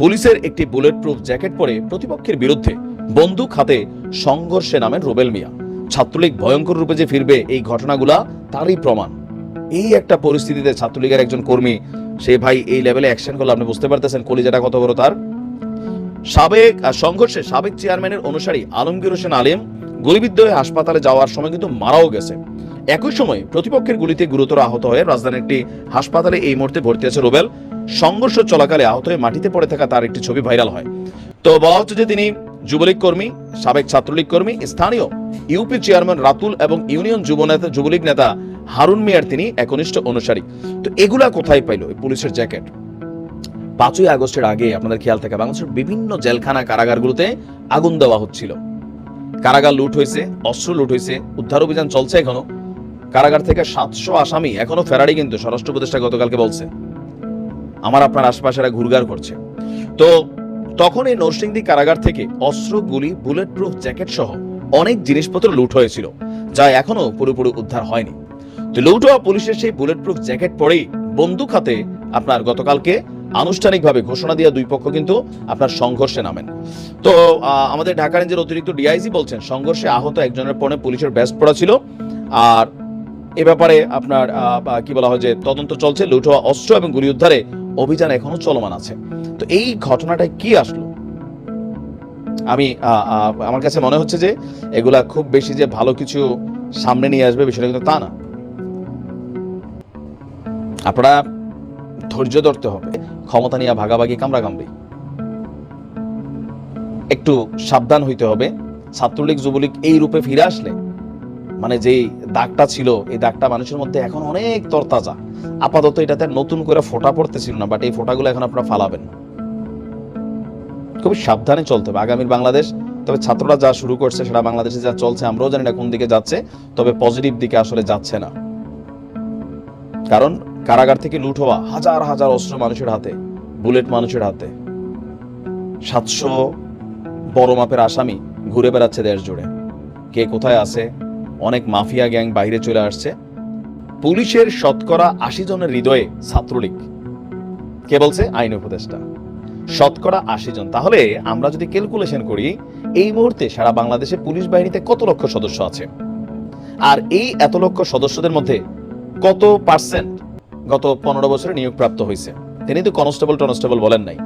পুলিশের একটি bullet proof jacket পরে প্রতিপক্ষের বিরুদ্ধে বন্দুক হাতে সংঘর্ষে নামেন রুবেল মিয়া। ছাত্রলীগ ভয়ঙ্কর রূপে যে ফিরবে এই ঘটনাগুলা, তারই প্রমাণ। এই একটা পরিস্থিতিতে ছাত্রলীগের একজন কর্মী, সে ভাই এই লেভেলে অ্যাকশন করলে, আপনি বুঝতে পারতেছেন কলিজাটা কত বড় তার? সাবেক সংঘর্ষে সাবেক চেয়ারম্যানের অনুসারী আলমগীর হোসেন আলিম গুলিবিদ্ধ হয়ে হাসপাতালে যাওয়ার সময় কিন্তু মারাও গেছে। একই সময় প্রতিপক্ষের গুলিতে গুরুতর আহত হয়ে রাজধানীর একটি হাসপাতালে এই মুহূর্তে ভর্তি আছে রুবেল। সংঘর্ষ চলাকালে আহত হয়ে মাটিতে পড়ে থাকা তার একটি ছবি ভাইরাল হয়। তো বলা হচ্ছে যে তিনি যুবলীগ কর্মী, সাবেক ছাত্রলীগ কর্মী, স্থানীয় ইউপি চেয়ারম্যান রাতুল এবং ইউনিয়ন যুব নেতা যুবলীগ নেতা হারুন মিয়ার তিনি একনিষ্ঠ অনুসারী। তো এগুলা কোথায় পাইলো পুলিশের জ্যাকেট? পাঁচই আগস্টের আগে আপনাদের খেয়াল থাকে, বাংলাদেশের বিভিন্ন জেলখানা কারাগারগুলোতে আগুন দেওয়া হচ্ছিল। কারাগার লুট হয়েছে, অস্ত্র লুট হয়েছে, উদ্ধার অভিযান চলছে এখনও। কারাগার থেকে সাতশো আসামি এখনও ফেরারি কিন্তু স্বরাষ্ট্র উপদেষ্টা গতকালকে বলছে। আমার আপনার আশপাশেরা ঘুরঘার করছে। তো তখন এই নরসিংদী কারাগার থেকে অস্ত্র, গুলি বুলেট প্রুফ জ্যাকেট সহ অনেক জিনিসপত্র লুট হয়েছিল, যা এখনও পুরোপুরি উদ্ধার হয়নি। তো লুট হওয়া পুলিশের সেই বুলেট প্রুফ জ্যাকেট পরেই বন্দুক হাতে আপনার গতকালকে আনুষ্ঠানিকভাবে ঘোষণা দিয়ে দুই পক্ষ কিন্তু আপনার সংঘর্ষে নামেন। তো আমাদের ঢাকা রেঞ্জের অতিরিক্ত ডিআইজি বলছেন, সংঘর্ষে আহত একজনের পরে পুলিশের ব্যাস পড়া ছিল। আর এ ব্যাপারে আপনার কি বলা হয় যে তদন্ত চলছে লুট হওয়া অস্ত্র এবং গুলি উদ্ধারে অভিযান এখনও চলমান আছে। তো এই ঘটনাটায় কি আসলো? আমি আমার কাছে মনে হচ্ছে যে এগুলা খুব বেশি যে ভালো কিছু সামনে নিয়ে আসবে বিষয়টা কিন্তু তা না। আপনারা ধৈর্য ধরতে হবে। ক্ষমতা নিয়ে ভাগাভাগি, কামড়াকামড়ি। একটু সাবধান হইতে হবে। ছাত্রলীগ, যুবলীগ এই রূপে ফিরে আসলে মানে যেই দাগটা ছিল, এই দাগটা মানুষের মধ্যে এখন অনেক তরতাজা। আপাতত এটাতে নতুন করে ফোঁটা পড়তেছিল না বাট এই ফোঁটাগুলো এখন আপনারা ফালাবেন খুবই সাবধানে চলতে হবে। আগামীর বাংলাদেশ, তবে ছাত্ররা যা শুরু করছে সেটা বাংলাদেশে যা চলছে, আমরাও জানি না কোন দিকে যাচ্ছে, তবে পজিটিভ দিকে আসলে যাচ্ছে না। কারণ কারাগার থেকে লুট হওয়া হাজার হাজার অস্ত্র মানুষের হাতে, বুলেট মানুষের হাতে। সাতশো বড় মাপের আসামি ঘুরে বেড়াচ্ছে দেশ জুড়ে। কে কোথায় আছে অনেক মাফিয়া গ্যাং বাইরে চলে আসছে। পুলিশের শতকরা আশি জনের হৃদয়ে ছাত্রলীগ। কে বলছে? আইন উপদেষ্টা। শতকরা আশি জন। তাহলে আমরা যদি ক্যালকুলেশন করি, এই মুহূর্তে সারা বাংলাদেশে পুলিশ বাহিনীতে কত লক্ষ সদস্য আছে? আর এই এত লক্ষ সদস্যদের মধ্যে কত পার্সেন্ট গত পনেরো বছরে নিয়োগপ্রাপ্ত হয়েছে? তিনি তো কনস্টেবল টনস্টেবল বলেন নাই।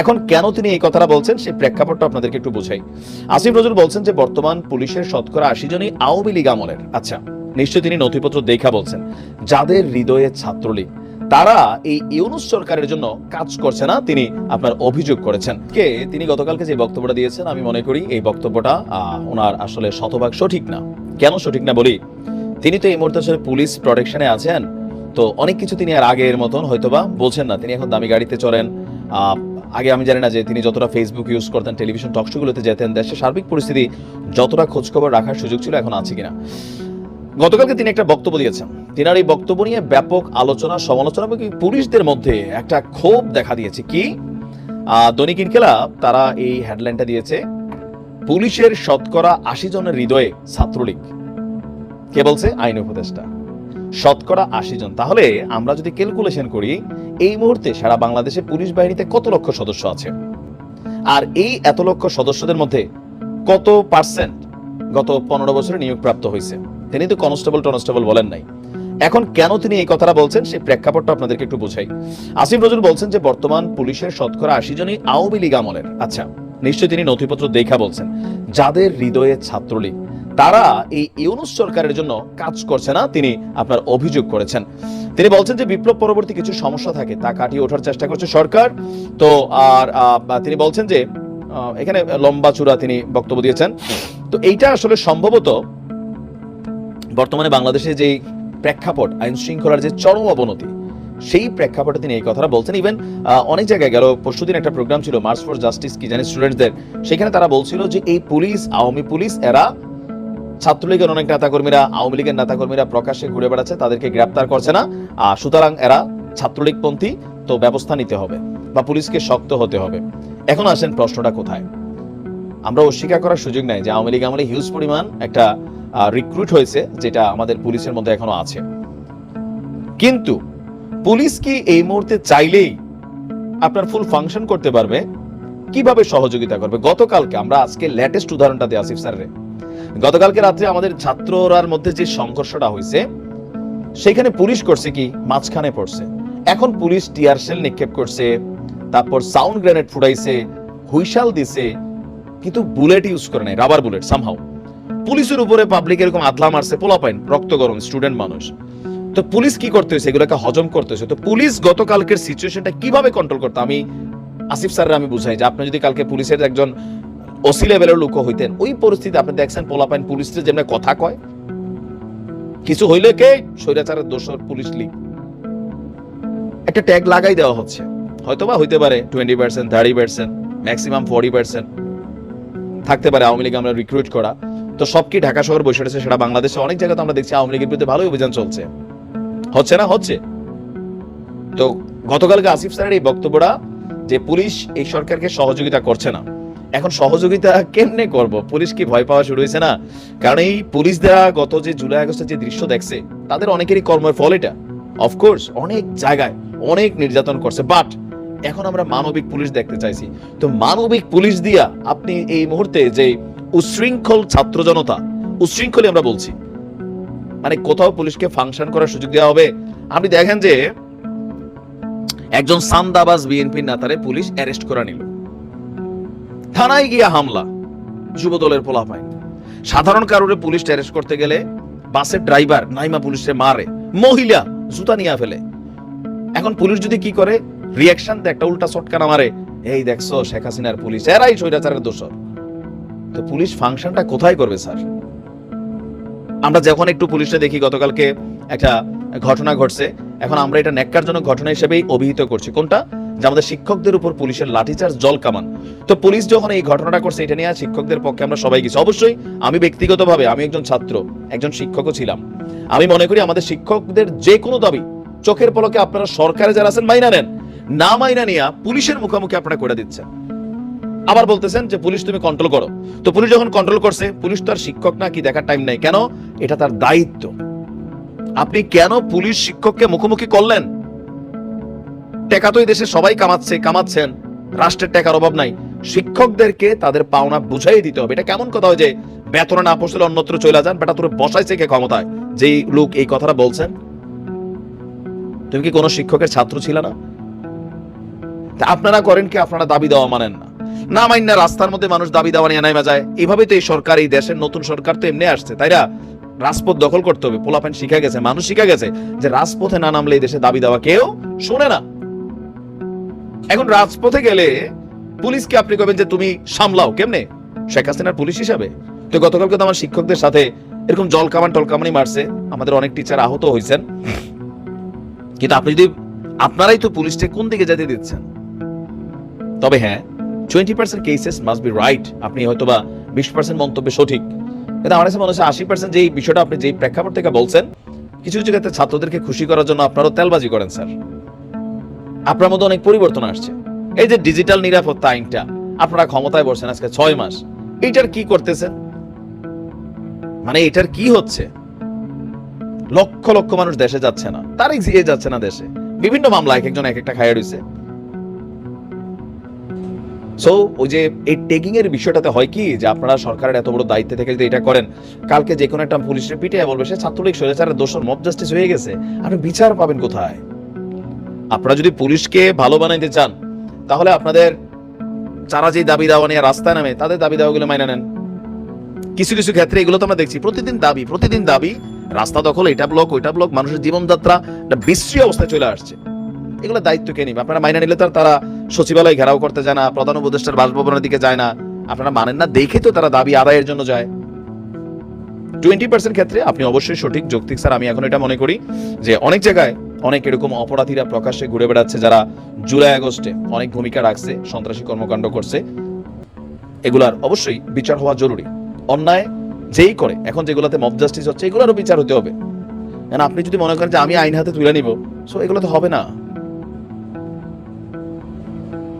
এখন কেন তিনি এই কথাটা বলছেন সেই প্রেক্ষাপটটা আপনাদেরকে একটু বুঝাই। আসিফ নজরুল বলছেন যে বর্তমান পুলিশের শতকরা আশি জনই আওয়ামী লীগ আমলের। আচ্ছা নিশ্চয় তিনি নথিপত্র দেখা বলছেন। যাদের হৃদয়ে ছাত্রলীগ, তারা এই ইউনুস সরকারের জন্য কাজ করছে না, তিনি আপনার অভিযোগ করেছেন। কে? তিনি গতকালকে যে বক্তব্যটা দিয়েছেন, আমি মনে করি এই বক্তব্যটা ওনার আসলে শতভাগ সঠিক না। কেন সঠিক না বলি? তিনি তো এই মুহূর্তে আসলে পুলিশ প্রোটেকশনে আছেন, তো অনেক কিছু তিনি আর আগের মতন হয়তোবা বলছেন না। তিনি এখন দামি গাড়িতে চড়েন আগে আমি জানি না যে তিনি যতটা ফেসবুক ইউজ করতেন টেলিভিশন টকশোগুলোতে যেতেন, দেশের সার্বিক পরিস্থিতি যতটা খোঁজখবর রাখার সুযোগ ছিল এখন আছে কিনা। গতকালকে তিনি একটা বক্তব্য দিয়েছেন। তিনার এই বক্তব্য নিয়ে ব্যাপক আলোচনা, সমালোচনা এবং পুলিশদের মধ্যে একটা ক্ষোভ দেখা দিয়েছে। কি? দৈনিক ইনকেলাব তারা এই হেডলাইনটা দিয়েছে, পুলিশের শতকরা আশি জনের হৃদয়ে ছাত্রলীগ। কে বলছে? আইন উপদেষ্টা। শতকরা আশি জন। তাহলে আমরা যদি ক্যালকুলেশন করি এই মুহূর্তে সারা বাংলাদেশে পুলিশ বাহিনীতে কত লক্ষ সদস্য আছে? আর এই এত লক্ষ সদস্যদের মধ্যে কত পার্সেন্ট গত পনেরো বছরে নিয়োগপ্রাপ্ত হয়েছে? তিনি তো কনস্টেবল টনস্টেবল বলেন নাই। এখন কেন তিনি এই কথাটা বলছেন সেই প্রেক্ষাপটটা আপনাদেরকে একটু বুঝাই। আসিফ নজরুল বলছেন যে বর্তমান পুলিশের শতকরা আশি জনই আওয়ামী লীগ আমলের। আচ্ছা নিশ্চয়ই তিনি নথিপত্র দেখা বলছেন। যাদের হৃদয়ে ছাত্রলীগ, তারা এই ইউনুস সরকারের জন্য কাজ করছে না, তিনি আপনার অভিযোগ করেছেন। তিনি বলছেন যে বিপ্লব পরবর্তী কিছু সমস্যা থাকে, তা কাটিয়ে ওঠার চেষ্টা করছে সরকার। তো, আর তিনি বলছেন যে এখানে লম্বা চূড়া তিনি বক্তব্য দিয়েছেন। তো এইটা আসলে সম্ভবত বর্তমানে বাংলাদেশে যে প্রেক্ষাপট, আইন শৃঙ্খলার যে চরম অবনতি, সেই প্রেক্ষাপটে তিনি এই কথাটা বলছেন। ইভেন অনেক জায়গায় গেল, পরশুদিন একটা প্রোগ্রাম ছিল মার্চ ফর জাস্টিস কি জানি স্টুডেন্টদের সেখানে তারা বলছিল যে, এই পুলিশ, আওয়ামী পুলিশ, এরা ছাত্রলীগের অনেক নেতাকর্মীরা, আওয়ামী লীগের নেতাকর্মীরা প্রকাশ্যে ঘুরে বেড়াচ্ছে, তাদেরকে গ্রেপ্তার করছে না। আর সুতরাং এরা ছাত্রলীগপন্থী, তো ব্যবস্থা নিতে হবে বা পুলিশকে শক্ত হতে হবে। এখন আসেন প্রশ্নটা কোথায়? আমরা অস্বীকার করার সুযোগ নাই যে আওয়ামী লীগ আমলে হিউজ পরিমাণ একটা রিক্রুট হয়েছে, যেটা আমাদের পুলিশের মধ্যে এখনও আছে। কিন্তু পুলিশ কি এই মুহূর্তে চাইলেই আপনার ফুল ফাংশন করতে পারবে? কীভাবে সহযোগিতা করবে? গতকালকে আমরা আজকে লেটেস্ট উদাহরণটা দিই আসিফ স্যারের। গতকালকে রাত্রে আমাদের ছাত্ররার মধ্যে যে সংঘর্ষটা হয়েছে, সেখানে পুলিশ করছে কি? মাঝখানে পড়ছে। এখন পুলিশ টিয়ার শেল নিক্ষেপ করছে, তারপর সাউন্ড গ্রেনেড ফুটাইছে, হুইশাল দিছে, কিন্তু বুলেট ইউজ করে নাই, রাবার বুলেট সামহাও পুলিশের উপরে পাবলিক এরকম আদলা মারছে পোলাপাইন রক্ত গরম স্টুডেন্ট মানুষ। তো পুলিশ কি করতে হয়েছে? এগুলোকে হজম করতে হয়েছে। তো পুলিশ গতকালকের সিচুয়েশনটা কীভাবে কন্ট্রোল করতো? আমি আসিফ স্যারের আমি বুঝাই যে, আপনি যদি কালকে পুলিশের একজন ওসি লেভেলের লোক হইতেন। ওই পরিস্থিতি আপনি দেখছেন পোলাপাইন পুলিশের যেমন কথা কয়। কিছু হইলে কে? স্বৈরাচারের দোষর পুলিশ লিগ। একটা ট্যাগ লাগাই দেওয়া হচ্ছে। হয়তোবা হইতে পারে twenty percent, thirty percent, maximum forty percent. থাকতে পারে আওয়ামী লীগ আমরা রিক্রুট করা। তো সব কি ঢাকা শহর বসে রয়েছে সেটা বাংলাদেশে অনেক জায়গাতে আমরা দেখছি আওয়ামী লীগের বিরুদ্ধে ভালোই অভিযান চলছে। হচ্ছে না? হচ্ছে। তো গতকালকে আসিফ স্যারের এই বক্তব্যটা যে পুলিশ এই সরকারকে সহযোগিতা করছে না। এখন সহযোগিতা কেমনে করব? পুলিশ কি ভয় পাওয়া শুরু হয়েছে না? কারণ এই পুলিশ দ্বারা গত যে জুলাই, আগস্টের যে দৃশ্য দেখছে, তাদের অনেকেরই কর্মের ফল এটা। অফকোর্স অনেক জায়গায় অনেক নির্যাতন করছে বাট এখন আমরা মানবিক পুলিশ দেখতে চাইছি। তো মানবিক পুলিশ দিয়া আপনি এই মুহূর্তে যে উশৃঙ্খল ছাত্র জনতা, উশৃঙ্খলই আমরা বলছি। মানে কোথাও পুলিশকে ফাংশন করার সুযোগ দেওয়া হবে। আপনি দেখেন যে, একজন সান্দাবাজ বিএনপির নেতারে পুলিশ অ্যারেস্ট করে নিল। থানায় গিয়া হামলা। যুবদলের পোলাপাই। সাধারণ কারণে পুলিশ অ্যারেস্ট করতে গেলে বাসের ড্রাইভার নাইমা পুলিশে মারে, মহিলা জুতা নিয়ে ফেলে। এখন পুলিশ যদি কি করে? রিয়াকশন দেয়, একটা উল্টা চটকানা মারে। এই দেখছ, শেখ হাসিনার পুলিশ, এরাই স্বৈরাচারের দোষর। তো পুলিশ ফাংশনটা কোথায় করবে, স্যার? আমরা যখন একটু পুলিশে দেখি, গতকালকে একটা ঘটনা ঘটছে। এখন আমরা এটা ন্যাক্কারজনক ঘটনা হিসেবেই অভিহিত করছি। কোনটা? যে আমাদের শিক্ষকদের উপর পুলিশের লাঠিচার্জ, জল কামান। তো পুলিশ যখন এই ঘটনাটা করছে, এটা নিয়ে শিক্ষকদের পক্ষে আমরা সবাই গেছি। অবশ্যই আমি ব্যক্তিগতভাবে, আমি একজন ছাত্র, একজন শিক্ষকও ছিলাম। আমি মনে করি আমাদের শিক্ষকদের যে কোনো দাবি, চোখের পলকে আপনারা সরকারে যারা আছেন, মাইনা নেন। না মাইনা নিয়ে পুলিশের মুখোমুখি আপনারা করে দিচ্ছেন। আবার বলতেছেন যে, পুলিশ, তুমি কন্ট্রোল করো। তো পুলিশ যখন কন্ট্রোল করছে, পুলিশ তো আর শিক্ষক না, কি দেখার টাইম নেই। কেন? এটা তার দায়িত্ব। আপনি কেন পুলিশ শিক্ষককে মুখোমুখি করলেন? টাকা তো দেশে সবাই কামাচ্ছে, কামাচ্ছেন। রাষ্ট্রের টাকার অভাব নাই। শিক্ষকদেরকে তাদের পাওনা বুঝাই দিতে হবে। এটা কেমন কথা হয় যে বেতন না পৌঁছলে অন্যত্র চলে যান, বেটা তোর বসাইছে কে ক্ষমতায়? যেই লোক এই কথাটা বলছেন। তুমি কি কোনো শিক্ষকের ছাত্র ছিল না? আপনারা করেন কি, আপনারা দাবি দেওয়া মানেন না। না মাইন না রাস্তার মধ্যে মানুষ দাবি দেওয়া নিয়ে নাইমা যায়। এইভাবেই তো এই সরকার, এই দেশের নতুন সরকার তো এমনি আসছে। তাইরা রাজপথ দখল করতে হবে। পোলাপান শিখা গেছে, মানুষ শিখা গেছে যে রাজপথে না নামলে এই দেশে দাবি দেওয়া কেউ শোনে না। এখন রাজপথে গেলে পুলিশকে আপনি কবেন যে তুমি সামলাও, কেমনে? শেখ হাসিনার পুলিশ হিসাবে। তো গতকালকে তো আমার শিক্ষকদের সাথে এরকম জল কামান টল কামানি মারছে, আমাদের অনেক টিচার আহত হয়েছেন কিন্তু আপনি যদি আপনারাই তো পুলিশকে কোন দিকে যেতে দিচ্ছেন? তবে হ্যাঁ twenty percent cases must be right আপনি হয়তো বা বিশ পার্সেন্ট মন্তব্য সঠিক। কিন্তু আমার কাছে মনে হচ্ছে আশি পার্সেন্ট যেই বিষয়টা আপনি যেই প্রেক্ষাপট থেকে বলছেন, কিছু কিছু ক্ষেত্রে ছাত্রদেরকে খুশি করার জন্য আপনারও তেলবাজি করেন, স্যার। আপনার মধ্যে অনেক পরিবর্তন আসছে। এই যে ডিজিটাল নিরাপত্তা আইনটা, আপনারা ক্ষমতায় বসছেন আজকে ছয় মাস এইটার কি করতেছেন? মানে এটার কি হচ্ছে? লক্ষ লক্ষ মানুষ দেশে যাচ্ছে না তারই জিয়ে যাচ্ছে না দেশে। বিভিন্ন মামলা এক একজন এক একটা খাইয়া রয়েছে সো ওই যে এই টেকিং এর বিষয়টাতে হয় কি, যে আপনারা সরকারের এত বড় দায়িত্বে থেকে যদি এটা করেন, কালকে যে কোনো একটা পুলিশের পিঠে বলবে, সে ছাত্রলীগ স্বৈরাচারের দোষর মব জাস্টিস হয়ে গেছে, আপনি বিচার পাবেন কোথায়? আপনারা যদি পুলিশকে ভালো বানাইতে চান, তাহলে আপনাদের যারা যে দাবি দাওয়া নিয়ে রাস্তায় নামে, তাদের দাবি দাওয়াগুলো মাইনে নেন। কিছু কিছু ক্ষেত্রে এগুলো তো আমরা দেখছি, প্রতিদিন দাবি প্রতিদিন দাবি, রাস্তা দখল, এটা ব্লক ওইটা ব্লক মানুষের জীবনযাত্রা, একটা বিশ্রী অবস্থায় চলে আসছে। এগুলো দায়িত্ব কে নিবে? আপনারা মাইনা নিলে তো তারা সচিবালয় ঘেরাও করতে যায় না, প্রধান উপদেষ্টার বাসভবনের দিকে যায় না। আপনারা মানেন না, দেখে তো তারা দাবি আদায়ের জন্য যায়। টোয়েন্টি পার্সেন্ট ক্ষেত্রে আপনি অবশ্যই সঠিক যৌক্তিক, স্যার, আমি এখন এটা মনে করি যে অনেক জায়গায় অনেক এরকম অপরাধীরা প্রকাশ্যে ঘুরে বেড়াচ্ছে যারা জুলাই আগস্টে অনেক ভূমিকা রাখছে, সন্ত্রাসী কর্মকাণ্ড করছে। এগুলার অবশ্যই বিচার হওয়া জরুরি। অন্যায় যেই করে, এখন যেগুলোতে মব জাস্টিস হচ্ছে, এগুলোরও বিচার হতে হবে। কারণ আপনি যদি মনে করেন যে আমি আইন হাতে তুলে নিব সো এগুলো তো হবে না।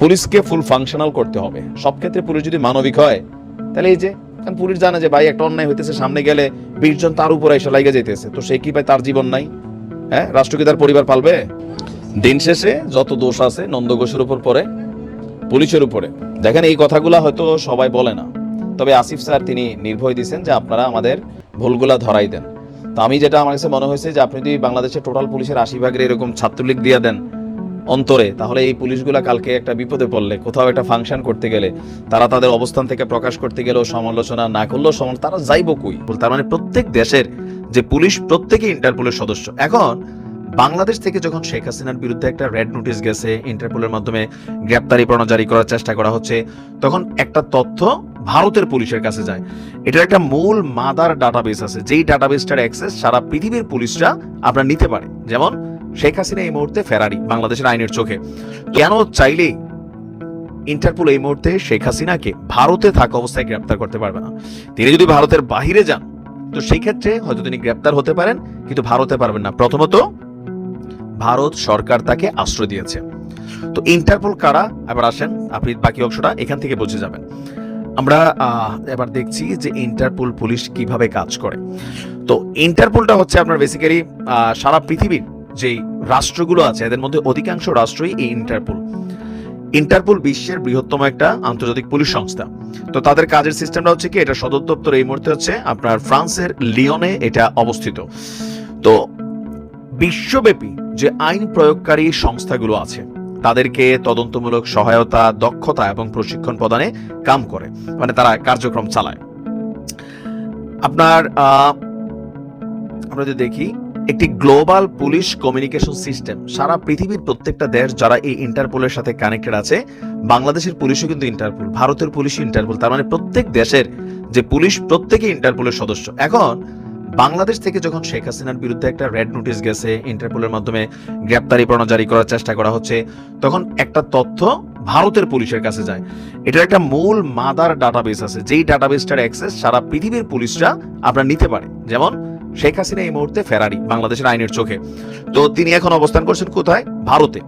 পুলিশকে ফুল ফাংশনাল করতে হবে। সব ক্ষেত্রে পুলিশ যদি মানবিক হয়, তাহলে এই যে পুলিশ জানে যে ভাই, একটা অন্যায় হইতেছে, সামনে গেলে বিশ জন তার উপরে এসে লাইগে যাইতেছে, তো সে কি ভাই তার জীবন নাই? হ্যাঁ রাষ্ট্র কি তার পরিবার পালবে? দিন শেষে যত দোষ আছে নন্দ নন্দঘোষের উপর পড়ে, পুলিশের উপরে। দেখেন, এই কথাগুলা হয়তো সবাই বলে না। তবে আসিফ স্যার, তিনি নির্ভয় দিয়েছেন যে আপনারা আমাদের ভুলগুলা ধরাই দেন। তো আমি যেটা আমার কাছে মনে হয়েছে যে আপনি যদি বাংলাদেশের টোটাল পুলিশের আশি ভাগের এরকম ছাত্রলীগ দিয়ে দেন অন্তরে, তাহলে এই পুলিশগুলা কালকে একটা বিপদে পড়লে, কোথাও একটা ফাংশন করতে গেলে, তারা তাদের অবস্থান থেকে প্রকাশ করতে গেলেও সমালোচনা না করলেও তারা যাইব কই? তার মানে প্রত্যেক দেশের যে পুলিশ প্রত্যেকে ইন্টারপোলের সদস্য। এখন, বাংলাদেশ থেকে যখন শেখ হাসিনার বিরুদ্ধে একটা রেড নোটিশ গেছে, ইন্টারপোলের মাধ্যমে গ্রেপ্তারি পরোয়ানা জারি করার চেষ্টা করা হচ্ছে, তখন একটা তথ্য ভারতের পুলিশের কাছে যায়। এটার একটা মূল মাদার ডাটাবেস আছে। যেই ডাটাবেসটার অ্যাক্সেস সারা পৃথিবীর পুলিশরা আপনার নিতে পারে। যেমন, শেখ হাসিনা এই মুহূর্তে ফেরারি বাংলাদেশের আইনের চোখে। কেন চাইলেই ইন্টারপোল এই মুহূর্তে শেখ হাসিনাকে ভারতে থাকা অবস্থায় গ্রেপ্তার করতে পারবে না? তিনি যদি ভারতের বাহিরে যান তো সেই ক্ষেত্রে হয়তো তিনি গ্রেপ্তার হতে পারেন, কিন্তু ভারতে পারবেন না। প্রথমত, ভারত সরকার তাকে আশ্রয় দিয়েছে। তো ইন্টারপোল কারা? এবার আসেন, আপনি বাকি অংশটা এখান থেকে বুঝে যাবেন। আমরা এবার দেখছি যে ইন্টারপোল পুলিশ কীভাবে কাজ করে। তো ইন্টারপোলটা হচ্ছে আপনার বেসিক্যালি সারা পৃথিবীর যে রাষ্ট্রগুলো আছে, এদের মধ্যে অধিকাংশ রাষ্ট্রই এই ইন্টারপোল। ইন্টারপোল বিশ্বের বৃহত্তম একটা আন্তর্জাতিক পুলিশ সংস্থা। তো তাদের কাজের সিস্টেমটা হচ্ছে কি, এটা সদর দপ্তর এই মুহূর্তে হচ্ছে আপনার ফ্রান্সের লিওনে এটা অবস্থিত। তো বিশ্বব্যাপী যে আইন প্রয়োগকারী সংস্থাগুলো আছে, তাদেরকে তদন্তমূলক সহায়তা, দক্ষতা এবং প্রশিক্ষণ প্রদানে কাম করে মানে তারা কার্যক্রম চালায়। আপনার আমরা যদি দেখি একটি গ্লোবাল পুলিশ কমিউনিকেশন সিস্টেম। সারা পৃথিবীর প্রত্যেকটা দেশ যারা এই ইন্টারপোলের সাথে কানেক্টেড আছে, বাংলাদেশের পুলিশও কিন্তু ইন্টারপোল, ভারতের পুলিশও ইন্টারপোল, তার মানে প্রত্যেক দেশের যে পুলিশ প্রত্যেকেই ইন্টারপোলের সদস্য। এখন বাংলাদেশ থেকে যখন শেখ হাসিনার বিরুদ্ধে একটা রেড নোটিশ গেছে, ইন্টারপোলের মাধ্যমে গ্রেপ্তারি পরোয়ানা জারি করার চেষ্টা করা হচ্ছে, তখন একটা তথ্য ভারতের পুলিশের কাছে যায়। এটার একটা মূল মাদার ডাটাবেস আছে, যেই ডাটাবেসটার অ্যাক্সেস সারা পৃথিবীর পুলিশরা আপনার নিতে পারে। যেমন শেখ হাসিনা এই মুহূর্তে ফেরারি বাংলাদেশের আইনের চোখে। তো তিনি এখন অবস্থান করছেন কোথায়? ভারতে।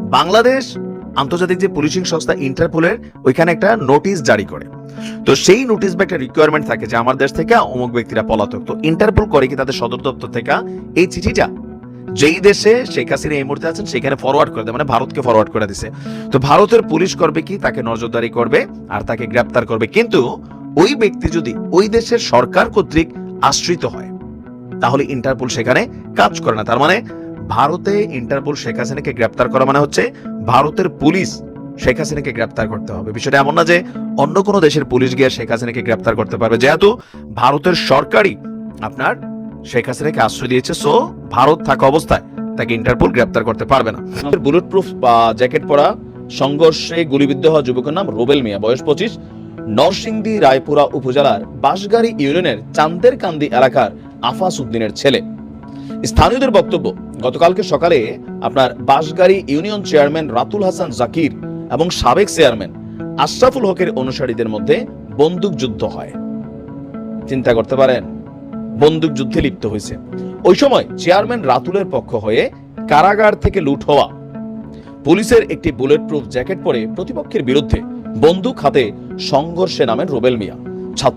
বাংলাদেশ আন্তর্জাতিক যে পুলিশিং সংস্থা ইন্টারপোলের ওইখানে একটা নোটিশ জারি করে। তো সেই নোটিশ বা একটা রিকোয়ারমেন্ট থাকে যে আমার দেশ থেকে অমুক ব্যক্তিরা পলাতক। তো ইন্টারপোল করে কি তাদের সদর দপ্তর থেকে এই চিঠিটা? যেই দেশে শেখ হাসিনা এই মুহূর্তে আছেন, সেখানে ফরওয়ার্ড করে দেয় মানে ভারতকে ফরওয়ার্ড করে দিছে। তো ভারতের পুলিশ করবে কি? তাকে নজরদারি করবে আর তাকে গ্রেপ্তার করবে। কিন্তু ওই ব্যক্তি যদি ওই দেশের সরকার কর্তৃক আশ্রিত হয়। তাহলে ইন্টারপোল সেখানে কাজ করে না। তার মানে ভারতে ইন্টারপোল শেখ হাসিনাকে গ্রেপ্তার করা মানে হচ্ছে ভারতের পুলিশ শেখ হাসিনাকে গ্রেপ্তার করতে হবে। বিষয়টা এমন না যে অন্য কোনো দেশের পুলিশ গিয়ে শেখ হাসিনাকে গ্রেপ্তার করতে পারবে। যেহেতু ভারতের সরকারই আপনার শেখ হাসিনাকে আশ্রয় দিয়েছে, সো ভারত থাকা অবস্থায় তাকে ইন্টারপোল গ্রেপ্তার করতে পারবে না। বুলেট প্রুফ জ্যাকেট পরা সংঘর্ষে গুলিবিদ্ধ হওয়া যুবকের নাম রোবেল মিয়া, বয়স পঁচিশ। নরসিংদী, রায়পুরা উপজেলার বাঁশগাড়ি ইউনিয়নের চান্দের কান্দি এলাকার আফাস উদ্দিনের ছেলে। স্থানীয়দের বক্তব্য, গতকালকে সকালে আপনার বাঁশগাড়ি ইউনিয়ন চেয়ারম্যান রাতুল হাসান জাকির এবং সাবেক চেয়ারম্যান আশরাফুল হকের অনুসারীদের মধ্যে বন্দুক যুদ্ধ হয়। চিন্তা করতে পারেন, বন্দুক যুদ্ধে লিপ্ত হয়েছে। ওই সময় চেয়ারম্যান রাতুলের পক্ষ হয়ে কারাগার থেকে লুট হওয়া। পুলিশের একটি বুলেট প্রুফ জ্যাকেট পরে প্রতিপক্ষের বিরুদ্ধে বন্দুক হাতে সংঘর্ষে নামেন রুবেল মিয়া। ছাত্র